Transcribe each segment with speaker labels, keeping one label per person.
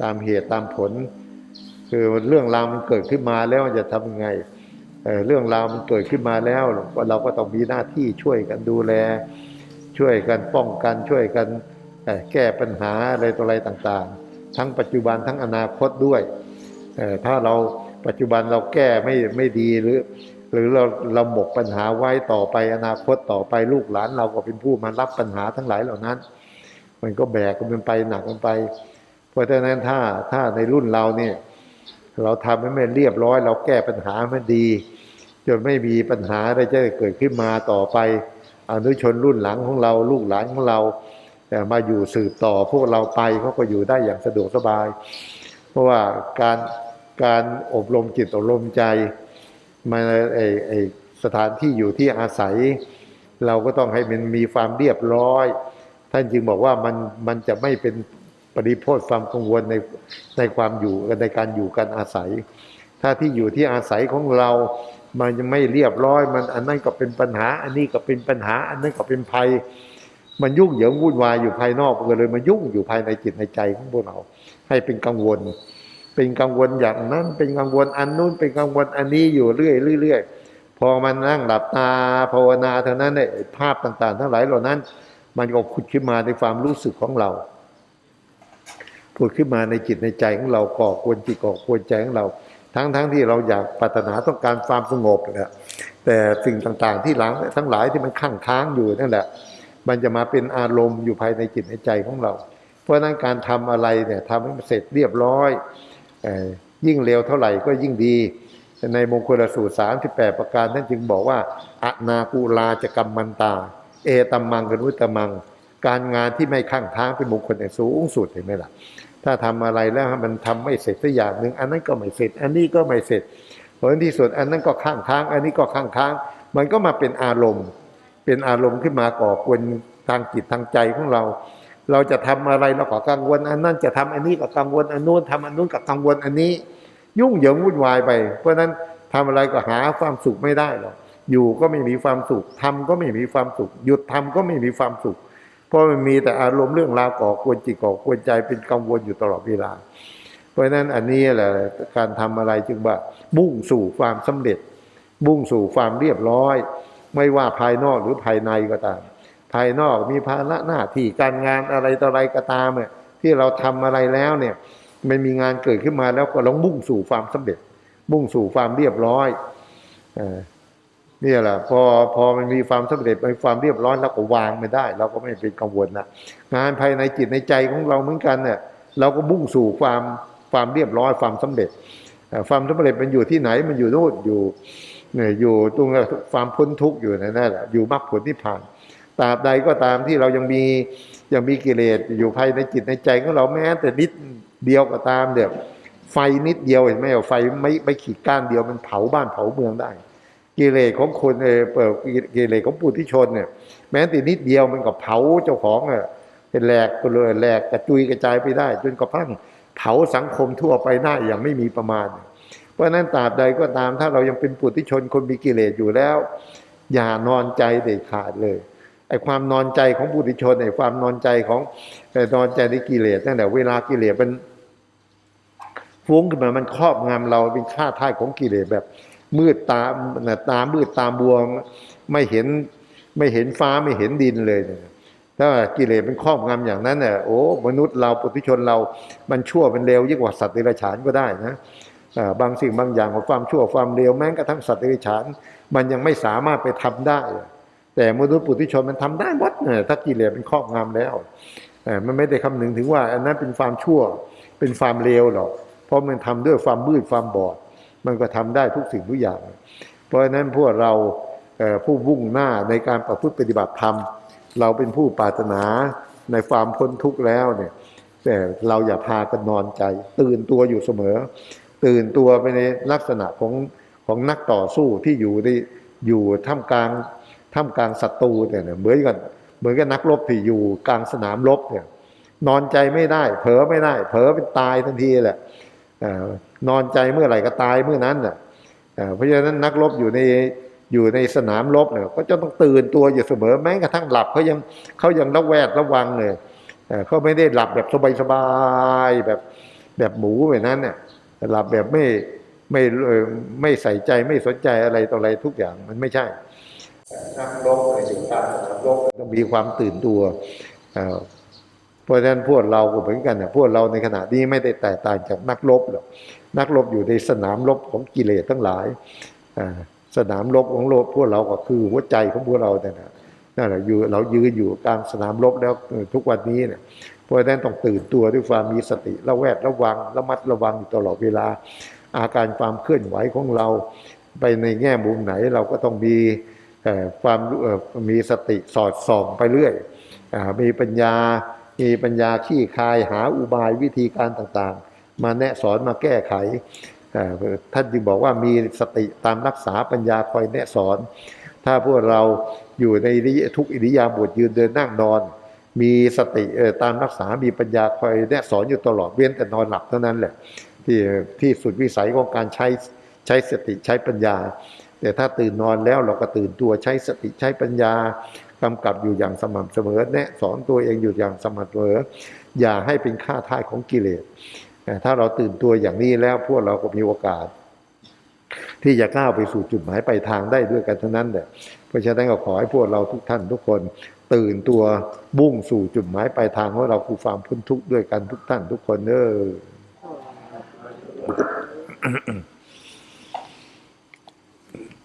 Speaker 1: ตามเหตุตามผล คือเรื่องราวมันเกิดขึ้นมาแล้วจะทำยังไงเเรื่องราวมันเกิดขึ้นมาแล้วเราก็ต้องมีหน้าที่ช่วยกันดูแล ช่วยกันป้องกันช่วยกันแก้ปัญหาอะไรต่ออะไรต่างๆ ทั้งปัจจุบันทั้งอนาคตด้วย ถ้าเราปัจจุบันเราแก้ไม่ไม่ดีหรือหรือเราเราหมกปัญหาไว้ต่อไปอนาคตต่อไปลูกหลานเราก็เป็นผู้มารับปัญหาทั้งหลายเหล่านั้น มันก็แบกกันไปหนักกันไป เพราะฉะนั้นถ้าถ้าในรุ่นเราเนี่ย เราทำให้มันเรียบร้อย เราแก้ปัญหามันดี จนไม่มีปัญหาอะไรจะเกิดขึ้นมาต่อไป อนุชนรุ่นหลังของเรา ลูกหลานของเราแต่มาอยู่สืบต่อพวกเราไปเขาก็อยู่ได้อย่างสะดวกสบาย เพราะว่าการการอบรมจิตอบรมใจมาไอไอสถานที่อยู่ที่อาศัย เราก็ต้องให้มันมีความเรียบร้อย ท่านจึงบอกว่ามันมันจะไม่เป็น ปริโภทความกังวลในในความอยู่กันในการอยู่กันอาศัย ถ้าที่อยู่ที่อาศัยของเรา มันจะไม่เรียบร้อย มันอันนั้นก็เป็นปัญหา อันนี้ก็เป็นปัญหา อันนั้นก็เป็นภัย มันยุ่งเหยิงวุ่นวายอยู่ภายนอกก็เลยมายุ่งอยู่ภายในจิตในใจของพวกเรา ให้เป็นกังวล เป็นกังวลอย่างนั้นเป็นกังวลอันนู้นเป็นกังวลอันนี้อยู่เรื่อยเรื่อยพอมันนั่งหลับตาภาวนาเท่านั้นเนี่ยภาพต่าง ๆ ทั้งหลายเหล่านั้น มันก็ขุดขึ้นมาในความรู้สึกของเรา ผุดขึ้นมาในจิตในใจของเราก่อกวนจิตก่อกวนใจของเรา ทั้งๆทที่เราอยากปรารถนาต้องการความสงบนะแต่สิ่งต่างๆ ที่หลังทั้งหลายที่มันข้างค้างอยู่นั่นแหละ มันจะมาเป็นอารมณ์อยู่ภายในจิตในใจของเรา เพราะนั้นการทำอะไรเนี่ยทำให้มันเสร็จเรียบร้อยอยิ่งเร็วเท่าไหร่ก็ยิ่งดี ในมงคลสูตรสามที่แปดประการท่านจึงบอกว่าอนากูลาจะกรรมมันตา เอตัมมังกนุตตมัง การงานที่ไม่ข้างทางเป็นมงคลอย่างสูงสุดเห็นไหมล่ะ ถ้าทำอะไรแล้วมันทำไม่เสร็จสักอย่างหนึ่งอันนั้นก็ไม่เสร็จ อันนี้ก็ไม่เสร็จผลที่สุดอันนั้นก็ข้างทาง อันนี้ก็ข้างทาง มันก็มาเป็นอารมณ์ เป็นอารมณ์ขึ้นมาก่อกวนทางจิตทางใจของเรา เราจะทำอะไรเราก็กังวล อันนั้นจะทำอันนี้ก็กังวลอันนู้นทำอันนู้นก็กังวลอันนี้ ยุ่งเหยิงวุ่นวายไป เพราะฉะนั้นทำอะไรก็หาความสุขไม่ได้หรอกอยู่ก็ไม่มีความสุขทำก็ไม่มีความสุข หยุดทำก็ไม่มีความสุข ราะมันมีแต่อารมณ์เรื่องราวก่อกวนจิตก่อกวนใจเป็นกังวลอยู่ตลอดเวลา เพราะฉะนั้นอันนี้แหละการทำอะไรจึงว่ามุ่งสู่ความสำเร็จมุ่งสู่ความเรียบร้อย ไม่ว่าภายนอกหรือภายในก็ตาม ภายนอกมีภาระหน้าที่การงานอะไรต่ออะไรก็ตามเนี่ยที่เราทำอะไรแล้วเนี่ยไม่มีงานเกิดขึ้นมาแล้วก็ลองมุ่งสู่ความสำเร็จ มุ่งสู่ความเรียบร้อยอ นี่แหละพอพอมันมีความสำเร็จมีความเรียบร้อยแล้วก็วางไม่ได้ เราก็ไม่เป็นกังวลนะงานภายในจิตในใจของเราเหมือนกันเนี่ยเราก็มุ่งสู่ความความเรียบร้อยความสำเร็จความสำเร็จมันอยู่ที่ไหนมันอยู่โน่นอยู่เนี่ยอยู่ตรงความพ้นทุกข์อยู่นั่นแหละอยู่มรรคผลนิพพานตราบใดก็ตามที่เรายังมียังมีกิเลสอยู่ภายในจิตในใจของเราแม้แต่นิดเดียวก็ตามเดี๋ยวไฟนิดเดียวเห็นไหมไฟไม่ไม่ขีดก้านเดียวมันเผาบ้านเผาเมืองได้ กิเลสของคนเออเปิดกิเลสของปุถุชนเนี่ย แม้แต่นิดเดียวมันก็เผาเจ้าของอะเป็นแหลกไปเลยแหลกกระจุยกระจายไปได้ จนกระทั่งเผาสังคมทั่วไปได้อย่างไม่มีประมาณ เพราะนั้นตราบใดก็ตามถ้าเรายังเป็นปุถุชนคนมีกิเลสอยู่แล้ว อย่านอนใจเด็ดขาดเลยไอ้ความนอนใจของปุถุชนไอ้ความนอนใจของไอ้นอนใจในกิเลสนั่นแหละเวลากิเลสมันฟุ้งขึ้นมามันครอบงำเราเป็นข้าท่ายของกิเลสแบบ มืดตาน่ะตามืดตาบวมไม่เห็นไม่เห็นฟ้าไม่เห็นดินเลยถ้ากิเลสเป็นครอบงำอย่างนั้นเนี่ยโอ้มนุษย์เราปุถุชนเรามันชั่วเป็นเลวยิ่งกว่าสัตว์เดรัจฉานก็ได้นะบางสิ่งบางอย่างของความชั่วความเลวแม้กระทั่งสัตว์เดรัจฉาน มันยังไม่สามารถไปทำได้ แต่มนุษย์ปุถุชนมันทำได้หมดเนี่ยถ้ากิเลสเป็นครอบงำแล้วมันไม่ได้คำนึงถึงว่า อันนั้นเป็นความชั่วเป็นความเลวหรอกเพราะมันทำด้วยความมืดความบอด มันก็ทำได้ทุกสิ่งทุกอย่าง เพราะฉะนั้นพวกเราผู้วุ่งหน้าในการประพฤติปฏิบัติธรรม เราเป็นผู้ปรารถนาในความพ้นทุกข์แล้วเนี่ยแต่เราอย่าพากันนอนใจ ตื่นตัวอยู่เสมอ ตื่นตัวไปในลักษณะของของนักต่อสู้ที่อยู่ในอยู่ท่ามกลางท่ามกลางศัตรูเนี่ยเหมือนกันเหมือนกับนักรบที่อยู่กลางสนามรบเนี่ยนอนใจไม่ได้ เผลอไม่ได้ เผลอเป็นตายทันทีแหละ นอนใจเมื่อไหร่ก็ตายเมื่อนั้นน่ะเอ่อเพราะฉะนั้นนักรบอยู่ในอยู่ในสนามรบเนี่ยก็จะต้องตื่นตัวอยู่เสมอแม้กระทั่งหลับเขายังเขายังระแวดระวังเลย
Speaker 2: เอ่อเขาไม่ได้หลับแบบสบายๆแบบแบบหมูแบบนั้นเนี่ยหลับแบบไม่ไม่เอ่อไม่ใส่ใจไม่สนใจอะไรต่ออะไรทุกอย่างมันไม่ใช่นักรบในอยู่การสนามรบต้องมีความตื่นตัว เพราะฉะนั้นพวกเราก็เหมือนกันนะพวกเราในขณะนี้ไม่ได้แตกต่างจากนักรบหรอกนักรบอยู่ในสนามรบของกิเลสทั้งหลายสนามรบของโลกพวกเราก็คือหัวใจของพวกเราเนี่ยนะนั่นแหละอยู่เรายืนอยู่กลางสนามรบแล้วทุกวันนี้เนี่ยเพราะฉะนั้นต้องตื่นตัวด้วยความมีสติระแวดระวังระมัดระวังอยู่ตลอดเวลา อาการความเคลื่อนไหวของเรา ไปในแง่มุมไหนเราก็ต้องมีความมีสติสอดส่องไปเรื่อยอมีปัญญา มีปัญญาขี้คายหาอุบายวิธีการต่างๆ มาแนะสอนมาแก้ไขท่านจึงบอกว่ามีสติตามรักษาปัญญาคอยแนะสอน ถ้าพวกเราอยู่ในทุกอิริยาบถยืนเดินนั่งนอน มีสติตามรักษา มีปัญญาคอยแนะสอนอยู่ตลอดเว้นแต่นอนหลับเท่านั้นแหละที่ที่สุดวิสัยของการใช้ใช้สติใช้ปัญญา แต่ถ้าตื่นนอนแล้วเราก็ตื่นตัวใช้สติใช้ปัญญา กำกับอยู่อย่างสม่ำเสมอ แนะสอนตัวเองอยู่อย่างสม่ำเสมอ อย่าให้เป็นค่าท่ายของกิเลสถ้าเราตื่นตัวอย่างนี้แล้วพวกเราก็มีโอกาส ที่จะก้าวไปสู่จุดหมายปลายทางได้ด้วยกันทั้งนั้นแหละเพราะฉะนั้นก็ขอให้พวกเราทุกท่านทุกคนตื่นตัวบุ่งสู่จุดหมายปลายทางของเราคือความพ้นทุกข์ด้วยกันทุกท่านทุกคนเออ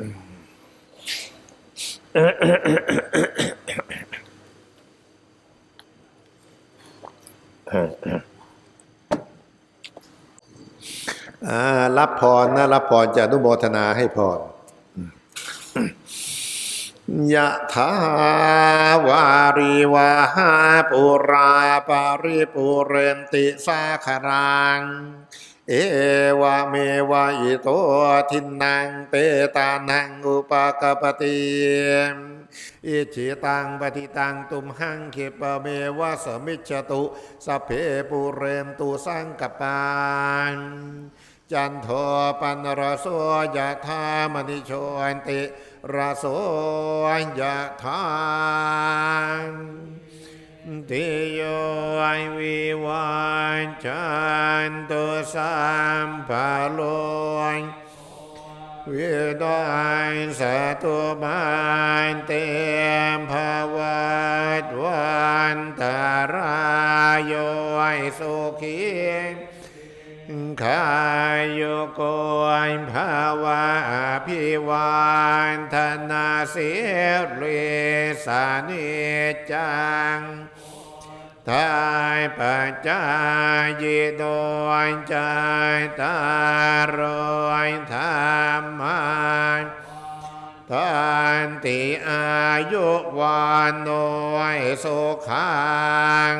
Speaker 2: อ่า รับพรนะรับพรจะอนุโมทนาให้พรยะถาวาริวาหาปุราปาริปุเรนติสาคารัง เอวะเมวะอิโตทินังเปตานังอุปกปติอิจิตังปฏิตังตุมหังคิปเมวะสมิจตุสเพปุเรนตุสังกปานจันโทปันรโสยะธามณิโชนติรโสยะธา ติโยวิวันจันตุสัมภโลยวิดอยสตุมันเตมภวัตวันตารายโยสุขีขายโยโกยภาวะพิวันธนาเสริสานิจัง ทายปัจจายโดยใจตารอยธรรมันทันติอายุวันโนยสุขัง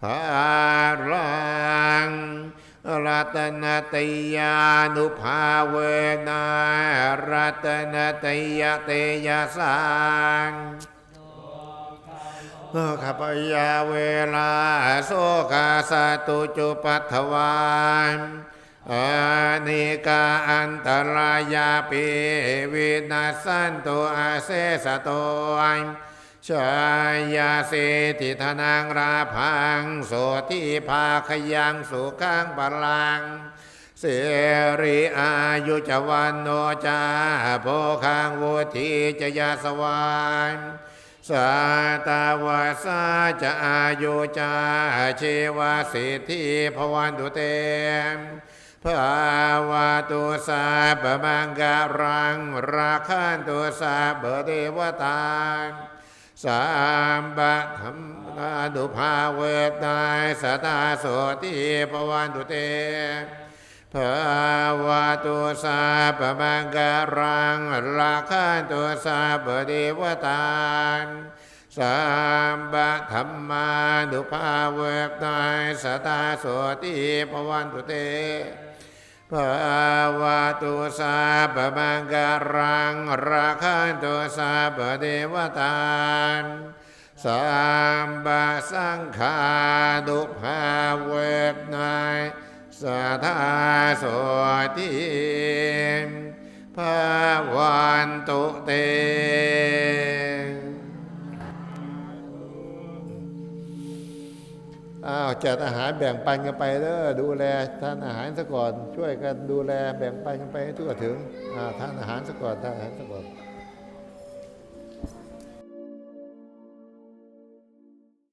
Speaker 2: ภารังรัตนตยานุภาเวนะรัตนตยเตยสัง ข้าพยาเวลาโสกาสตุจุปัทวานอานิกาอันตรายาปิวินาสันตุอาเสสโตยชายาเสติธนังราพังโสติภาคยังสุขังบาลัง เสริอายุจวันโนจาโพคังวุธิจยาสวาน สาตาวาสาจะอายุจาเชวาสิทธิภวันตุเตมภาวะตุสาบมังการังราคันตุสาเบเทวตาสามบะธรรมาดุภาเวทนายสตาโสติปวันตุเต ภาวะตุสาปมังการังราคันตุสาเบเดวตานสามบะธรรมาดุภาเวทนายสตาโสติปวันตุเตภาวะตุสาปมังการังราคันตุสาปเดวตานสามบะสังฆาดุภาเวทนาย สทาโสติภาวันตุเตอ
Speaker 1: อ้าวจัดอาหารแบ่งปันกันไปเด้อดูแลทานอาหารซะก่อน ช่วยกันดูแลแบ่งปันกันไปให้ทั่วถึงอ่าทานอาหารซะก่อนทานอาหารซะก่อน